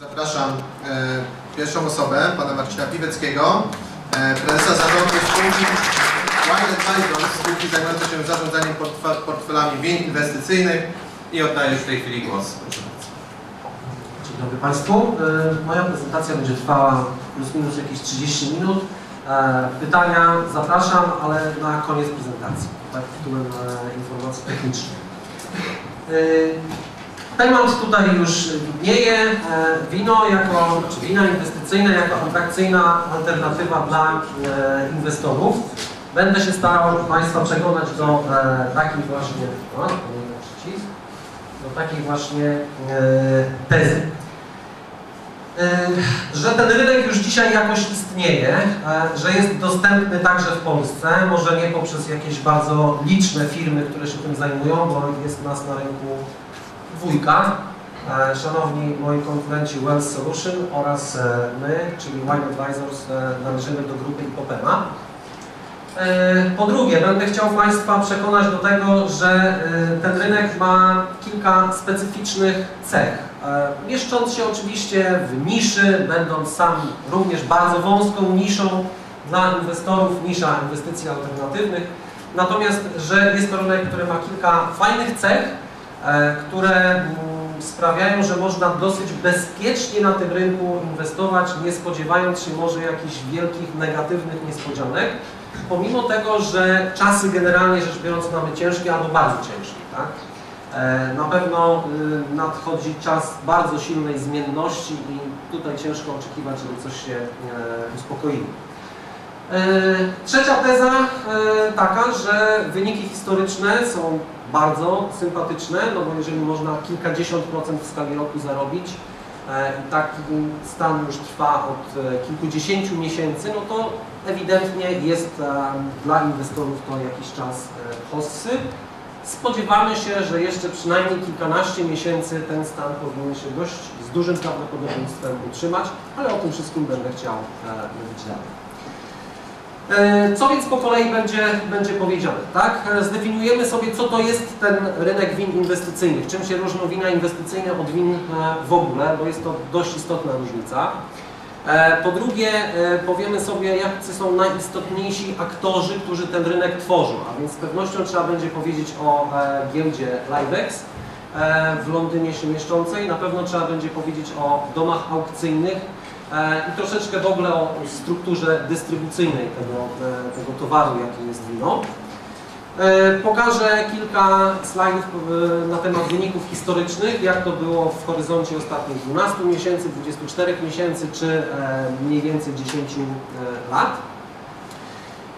Zapraszam e, pierwszą osobę, pana Marcina Piweckiego, e, prezesa zarządu spółki Wine Advisors, spółki zajmującej się zarządzaniem portfe- portfelami win inwestycyjnych i oddaję już w tej chwili głos. Dzień dobry Państwu. E, Moja prezentacja będzie trwała plus minus jakieś 30 minut. Pytania zapraszam, ale na koniec prezentacji, tak tytułem informacji technicznej. Temat tutaj już widnieje. E, Wino jako, czy wina inwestycyjne jako atrakcyjna alternatywa dla e, inwestorów. Będę się starał Państwa przekonać do e, takich właśnie, do takiej właśnie tezy. Że ten rynek już dzisiaj jakoś istnieje, że jest dostępny także w Polsce, może nie poprzez jakieś bardzo liczne firmy, które się tym zajmują, bo jest nas na rynku dwójka. E, Szanowni moi konkurenci Wells Solution oraz e, my, czyli Wine Advisors, e, należymy do grupy Ipopema. Po drugie, będę chciał Państwa przekonać do tego, że ten rynek ma kilka specyficznych cech. Mieszcząc się oczywiście w niszy, będąc sam również bardzo wąską niszą dla inwestorów, nisza inwestycji alternatywnych. Natomiast, że jest to rynek, który ma kilka fajnych cech, które mm, sprawiają, że można dosyć bezpiecznie na tym rynku inwestować, nie spodziewając się może jakichś wielkich negatywnych niespodzianek pomimo tego, że czasy generalnie rzecz biorąc mamy ciężkie albo bardzo ciężkie, tak? E, Na pewno y, nadchodzi czas bardzo silnej zmienności i tutaj ciężko oczekiwać, żeby coś się e, uspokoiło. E, Trzecia teza e, taka, że wyniki historyczne są bardzo sympatyczne, no bo jeżeli można kilkadziesiąt procent w skali roku zarobić, e, taki stan już trwa od kilkudziesięciu miesięcy, no to ewidentnie jest dla inwestorów to jakiś czas hossy. Spodziewamy się, że jeszcze przynajmniej kilkanaście miesięcy ten stan powinien się dość z dużym prawdopodobieństwem utrzymać, ale o tym wszystkim będę chciał mówić dalej. E, Co więc po kolei będzie, będzie powiedziane, tak? E, Zdefiniujemy sobie, co to jest ten rynek win inwestycyjnych, czym się różnią wina inwestycyjne od win e, w ogóle, bo jest to dość istotna różnica. Po drugie, powiemy sobie, jacy są najistotniejsi aktorzy, którzy ten rynek tworzą, a więc z pewnością trzeba będzie powiedzieć o giełdzie Livex w Londynie się mieszczącej, na pewno trzeba będzie powiedzieć o domach aukcyjnych, i troszeczkę w ogóle o strukturze dystrybucyjnej tego, e, tego towaru, jakim jest wino. E, Pokażę kilka slajdów e, na temat wyników historycznych, jak to było w horyzoncie ostatnich 12 miesięcy, 24 miesięcy czy e, mniej więcej 10 e, lat.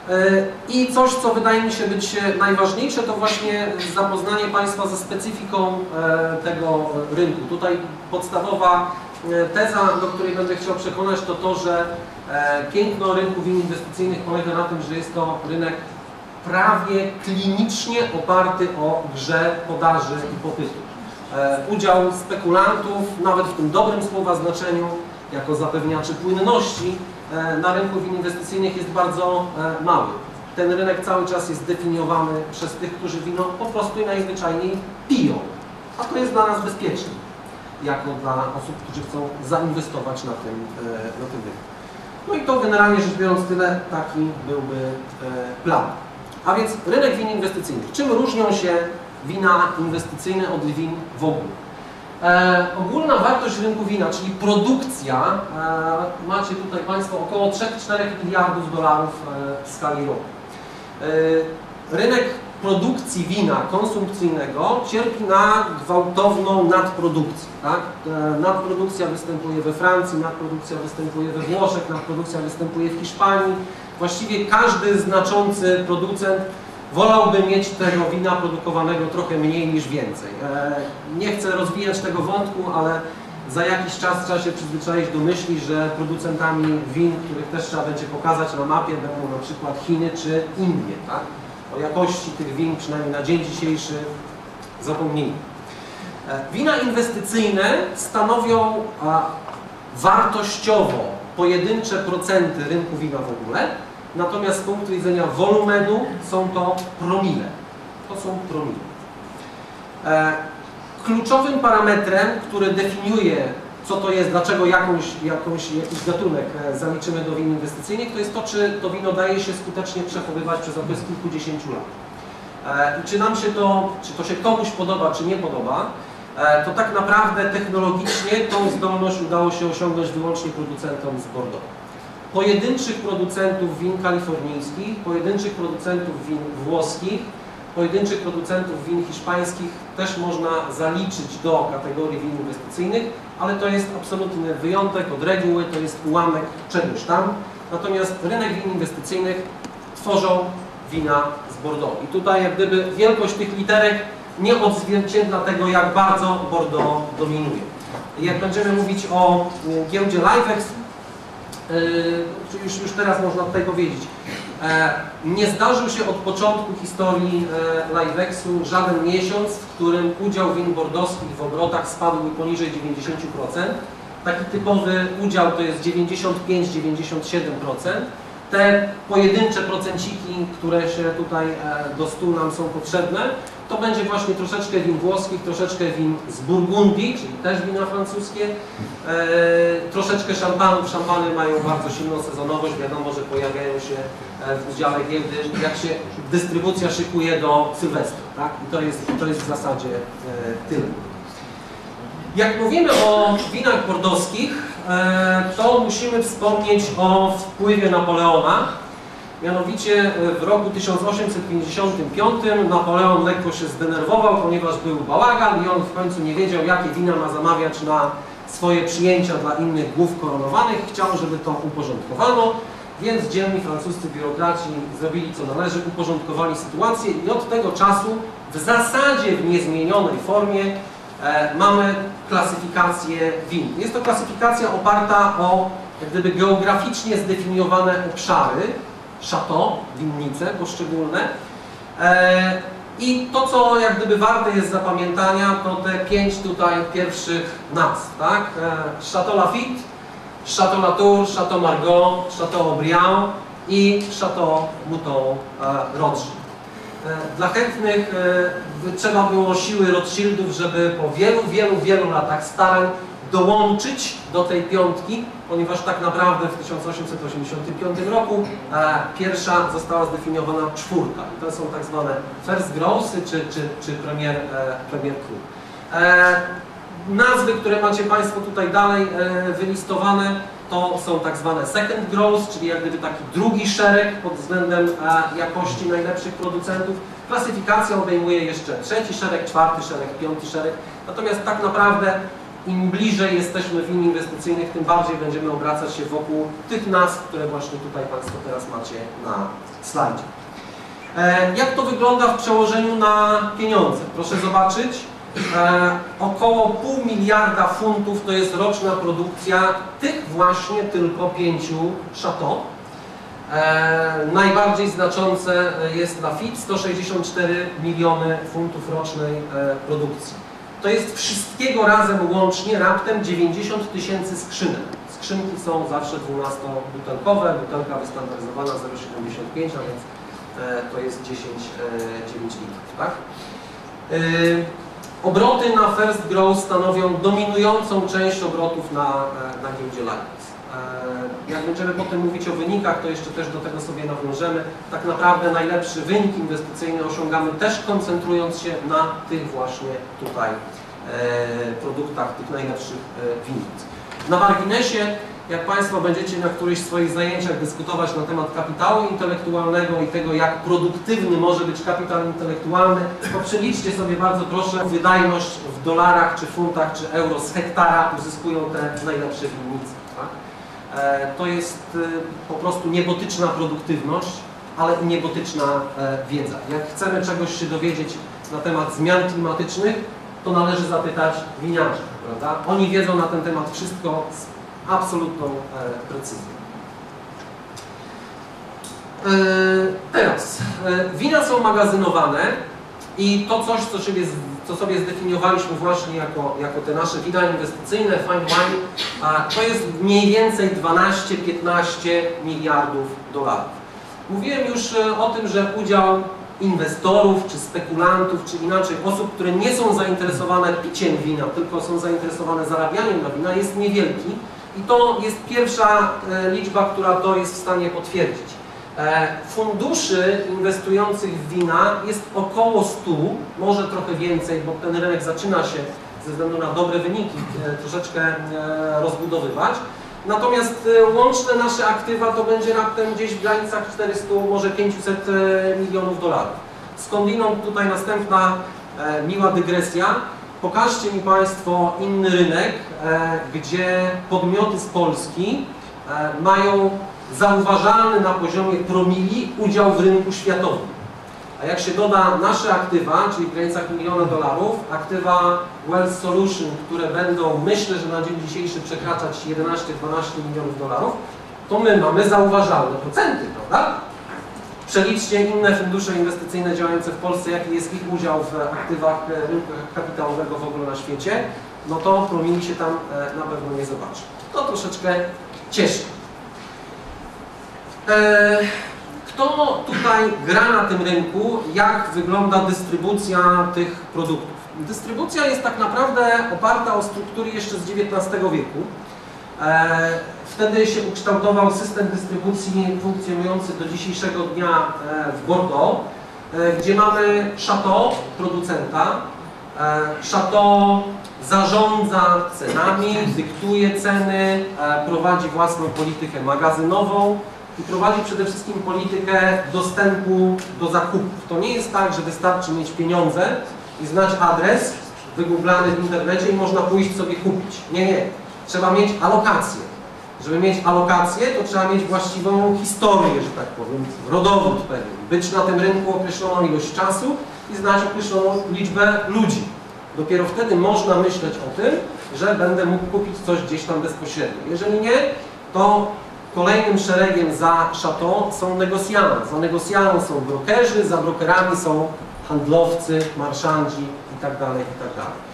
E, I coś, co wydaje mi się być najważniejsze, to właśnie zapoznanie Państwa ze specyfiką e, tego rynku. Tutaj podstawowa e, teza, do której będę chciał przekonać, to to, że e, piękno rynku win inwestycyjnych polega na tym, że jest to rynek prawie klinicznie oparty o grze podaży i popytu. E, Udział spekulantów, nawet w tym dobrym słowa znaczeniu, jako zapewniaczy płynności e, na rynku win inwestycyjnych jest bardzo e, mały. Ten rynek cały czas jest definiowany przez tych, którzy wino po prostu i najzwyczajniej piją. A to jest dla nas bezpieczne, jako dla osób, którzy chcą zainwestować na tym, e, na tym rynku. No i to generalnie rzecz biorąc tyle, taki byłby e, plan. A więc rynek win inwestycyjnych. Czym różnią się wina inwestycyjne od win w ogóle? E, ogólna wartość rynku wina, czyli produkcja, e, macie tutaj Państwo około 3-4 miliardów dolarów e, w skali roku. E, rynek produkcji wina konsumpcyjnego cierpi na gwałtowną nadprodukcję. Tak? E, nadprodukcja występuje we Francji, nadprodukcja występuje we Włoszech, nadprodukcja występuje w Hiszpanii. Właściwie każdy znaczący producent wolałby mieć tego wina produkowanego trochę mniej niż więcej. E, Nie chcę rozwijać tego wątku, ale za jakiś czas trzeba się przyzwyczaić do myśli, że producentami win, których też trzeba będzie pokazać na mapie, będą na przykład Chiny czy Indie. Tak? O jakości tych win, przynajmniej na dzień dzisiejszy, zapomnijmy. E, Wina inwestycyjne stanowią wartościowo pojedyncze procenty rynku wina w ogóle, natomiast z punktu widzenia wolumenu są to promile. To są promile. E, Kluczowym parametrem, który definiuje, co to jest, dlaczego jakąś, jakąś, jakiś gatunek e, zaliczymy do win inwestycyjnych, to jest to, czy to wino daje się skutecznie przechowywać przez okres kilkudziesięciu lat. E, I czy nam się to, czy to się komuś podoba, czy nie podoba, e, to tak naprawdę technologicznie tą zdolność udało się osiągnąć wyłącznie producentom z Bordeaux. Pojedynczych producentów win kalifornijskich, pojedynczych producentów win włoskich, pojedynczych producentów win hiszpańskich też można zaliczyć do kategorii win inwestycyjnych, ale to jest absolutny wyjątek od reguły, to jest ułamek czegoś tam. Natomiast rynek win inwestycyjnych tworzą wina z Bordeaux. I tutaj jak gdyby wielkość tych literek nie odzwierciedla tego, jak bardzo Bordeaux dominuje. Jak będziemy mówić o giełdzie LiveX, y, już, już teraz można tutaj powiedzieć, nie zdarzył się od początku historii e, LiveXu żaden miesiąc, w którym udział win bordowskich w obrotach spadł poniżej 90%. Taki typowy udział to jest 95-97%. Te pojedyncze procenciki, które się tutaj e, do stu nam są potrzebne, to będzie właśnie troszeczkę win włoskich, troszeczkę win z Burgundii, czyli też wina francuskie, e, troszeczkę szampanów. Szampany mają bardzo silną sezonowość, wiadomo, że pojawiają się e, w udziale giełdy, jak się dystrybucja szykuje do Sylwestra, tak? I to jest, to jest w zasadzie e, tyle. Jak mówimy o winach bordowskich, e, to musimy wspomnieć o wpływie Napoleona. Mianowicie e, w roku 1855 Napoleon lekko się zdenerwował, ponieważ był bałagan i on w końcu nie wiedział, jakie wina ma zamawiać na swoje przyjęcia dla innych głów koronowanych. Chciał, żeby to uporządkowano, więc dzielni francuscy biurokraci zrobili co należy, uporządkowali sytuację i od tego czasu w zasadzie w niezmienionej formie e, mamy klasyfikację win. Jest to klasyfikacja oparta o gdyby geograficznie zdefiniowane obszary, chateau, winnice poszczególne. E, I to, co jak gdyby warte jest zapamiętania, to te pięć tutaj pierwszych nazw, tak? E, Chateau Lafitte, Chateau Latour, Chateau Margaux, Chateau Aubriand i Chateau Mouton e, Rothschild. E, Dla chętnych e, trzeba było siły Rothschildów, żeby po wielu, wielu, wielu latach starań dołączyć do tej piątki, ponieważ tak naprawdę w 1885 roku pierwsza została zdefiniowana czwórka. To są tak zwane first growsy czy, czy, czy premier, premier. Nazwy, które macie Państwo tutaj dalej e, wylistowane, to są tak zwane second growth, czyli jak gdyby taki drugi szereg pod względem e, jakości najlepszych producentów. Klasyfikacja obejmuje jeszcze trzeci szereg, czwarty szereg, piąty szereg. Natomiast tak naprawdę im bliżej jesteśmy win inwestycyjnych, tym bardziej będziemy obracać się wokół tych nazw, które właśnie tutaj Państwo teraz macie na slajdzie. E, Jak to wygląda w przełożeniu na pieniądze? Proszę zobaczyć. E, około pół miliarda funtów to jest roczna produkcja tych właśnie tylko pięciu chateau. E, najbardziej znaczące jest Lafitte, 164 miliony funtów rocznej e, produkcji. To jest wszystkiego razem łącznie raptem 90 tysięcy skrzynek. Skrzynki są zawsze 12-butelkowe, butelka wystandaryzowana 0,75, a więc to jest 10, e, 9 litrów. Tak? Obroty na First Grow stanowią dominującą część obrotów na, e, na giełdzie Lions. E, Jak będziemy potem mówić o wynikach, to jeszcze też do tego sobie nawiążemy. Tak naprawdę najlepszy wynik inwestycyjny osiągamy też koncentrując się na tych właśnie tutaj e, produktach, tych najlepszych winnic. Na marginesie, jak Państwo będziecie na którychś swoich zajęciach dyskutować na temat kapitału intelektualnego i tego, jak produktywny może być kapitał intelektualny, to przeliczcie sobie bardzo proszę wydajność w dolarach, czy funtach, czy euro z hektara uzyskują te najlepsze winnice. Tak? E, To jest e, po prostu niebotyczna produktywność, ale i niebotyczna e, wiedza. Jak chcemy czegoś się dowiedzieć na temat zmian klimatycznych, to należy zapytać winiarzy, prawda? Oni wiedzą na ten temat wszystko absolutną e, precyzją. E, Teraz, e, wina są magazynowane i to coś, co sobie, co sobie zdefiniowaliśmy właśnie jako, jako te nasze wina inwestycyjne, fine wine, to jest mniej więcej 12-15 miliardów dolarów. Mówiłem już o tym, że udział inwestorów, czy spekulantów, czy inaczej osób, które nie są zainteresowane piciem wina, tylko są zainteresowane zarabianiem na wina, jest niewielki. I to jest pierwsza e, liczba, która to jest w stanie potwierdzić. E, Funduszy inwestujących w wina jest około 100, może trochę więcej, bo ten rynek zaczyna się ze względu na dobre wyniki e, troszeczkę rozbudowywać. Natomiast łączne nasze aktywa to będzie raptem gdzieś w granicach 400, może 500 e, milionów dolarów. Skądinąd tutaj następna miła dygresja. Pokażcie mi Państwo inny rynek, e, gdzie podmioty z Polski e, mają zauważalny na poziomie promili udział w rynku światowym. A jak się doda nasze aktywa, czyli w granicach miliona dolarów, aktywa Wealth Solution, które będą, myślę, że na dzień dzisiejszy przekraczać 11-12 milionów dolarów, to my mamy zauważalne procenty, prawda? Przeliczcie inne fundusze inwestycyjne działające w Polsce, jaki jest ich udział w aktywach e, rynku kapitałowego w ogóle na świecie, no to promili się tam e, na pewno nie zobaczy. To troszeczkę cieszy. E, Kto tutaj gra na tym rynku? Jak wygląda dystrybucja tych produktów? Dystrybucja jest tak naprawdę oparta o struktury jeszcze z XIX wieku. E, Wtedy się ukształtował system dystrybucji funkcjonujący do dzisiejszego dnia e, w Bordeaux, gdzie mamy Chateau, producenta. E, Chateau zarządza cenami, dyktuje ceny, prowadzi własną politykę magazynową i prowadzi przede wszystkim politykę dostępu do zakupów. To nie jest tak, że wystarczy mieć pieniądze i znać adres wygooglany w internecie i można pójść sobie kupić. Nie, nie. Trzeba mieć alokację. Żeby mieć alokację, to trzeba mieć właściwą historię, że tak powiem, rodowód pewien. Być na tym rynku określoną ilość czasu i znać określoną liczbę ludzi. Dopiero wtedy można myśleć o tym, że będę mógł kupić coś gdzieś tam bezpośrednio. Jeżeli nie, to kolejnym szeregiem za Chateau są negocjant. Za negocjaną są brokerzy, za brokerami są handlowcy, marszandzi itd. itd.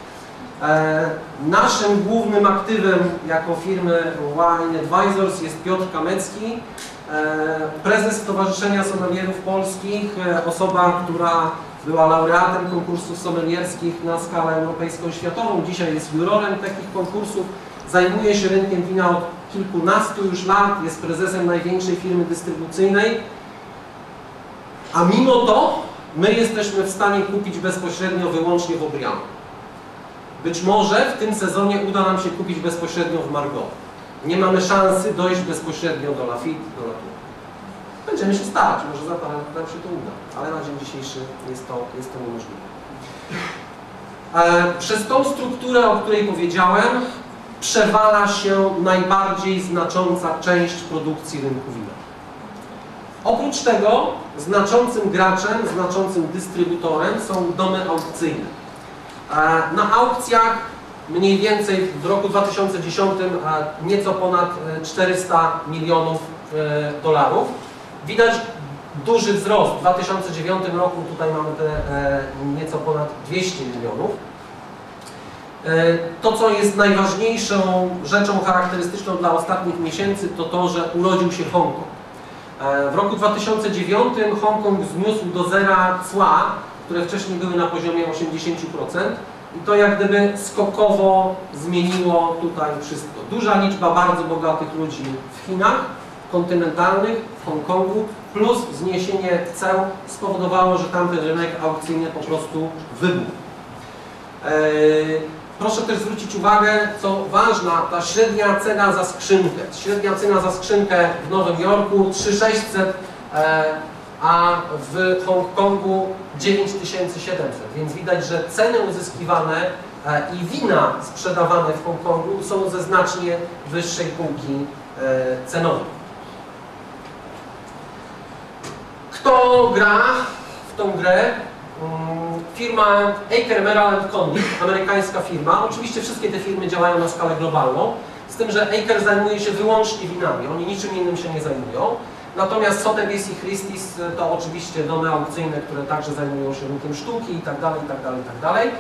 E, naszym głównym aktywem jako firmy Wine Advisors jest Piotr Kamecki, e, prezes Stowarzyszenia Sommelierów Polskich, e, osoba, która była laureatem konkursów sommelierskich na skalę europejską światową. Dzisiaj jest jurorem takich konkursów. Zajmuje się rynkiem wina od kilkunastu już lat, jest prezesem największej firmy dystrybucyjnej. A mimo to my jesteśmy w stanie kupić bezpośrednio wyłącznie w Obriano. Być może w tym sezonie uda nam się kupić bezpośrednio w Margot. Nie mamy szansy dojść bezpośrednio do Lafitte, do Latour. Będziemy się starać, może za parę lat nam się to uda, ale na dzień dzisiejszy jest to, jest to niemożliwe. E, przez tą strukturę, o której powiedziałem, przewala się najbardziej znacząca część produkcji rynku wina. Oprócz tego znaczącym graczem, znaczącym dystrybutorem są domy aukcyjne. E, Na aukcjach mniej więcej w roku 2010 e, nieco ponad e, 400 milionów e, dolarów. Widać duży wzrost. W 2009 roku tutaj mamy te e, nieco ponad 200 milionów. E, To, co jest najważniejszą rzeczą charakterystyczną dla ostatnich miesięcy, to to, że urodził się Hongkong. E, W roku 2009 Hongkong zniósł do zera cła, które wcześniej były na poziomie 80%. I to jak gdyby skokowo zmieniło tutaj wszystko. Duża liczba bardzo bogatych ludzi w Chinach kontynentalnych, w Hongkongu, plus zniesienie ceł spowodowało, że tamten rynek aukcyjny po prostu wybuchł. Eee, Proszę też zwrócić uwagę, co ważna, ta średnia cena za skrzynkę. Średnia cena za skrzynkę w Nowym Jorku 3600, e, a w Hongkongu 9700. Więc widać, że ceny uzyskiwane e, i wina sprzedawane w Hongkongu są ze znacznie wyższej półki e, cenowej. Kto gra w tą grę? Mm, Firma Aker Merrill Connick, amerykańska firma. Oczywiście wszystkie te firmy działają na skalę globalną, z tym, że Aker zajmuje się wyłącznie winami, oni niczym innym się nie zajmują. Natomiast Sotheby's i Christie's to oczywiście domy aukcyjne, które także zajmują się rynkiem sztuki i tak dalej,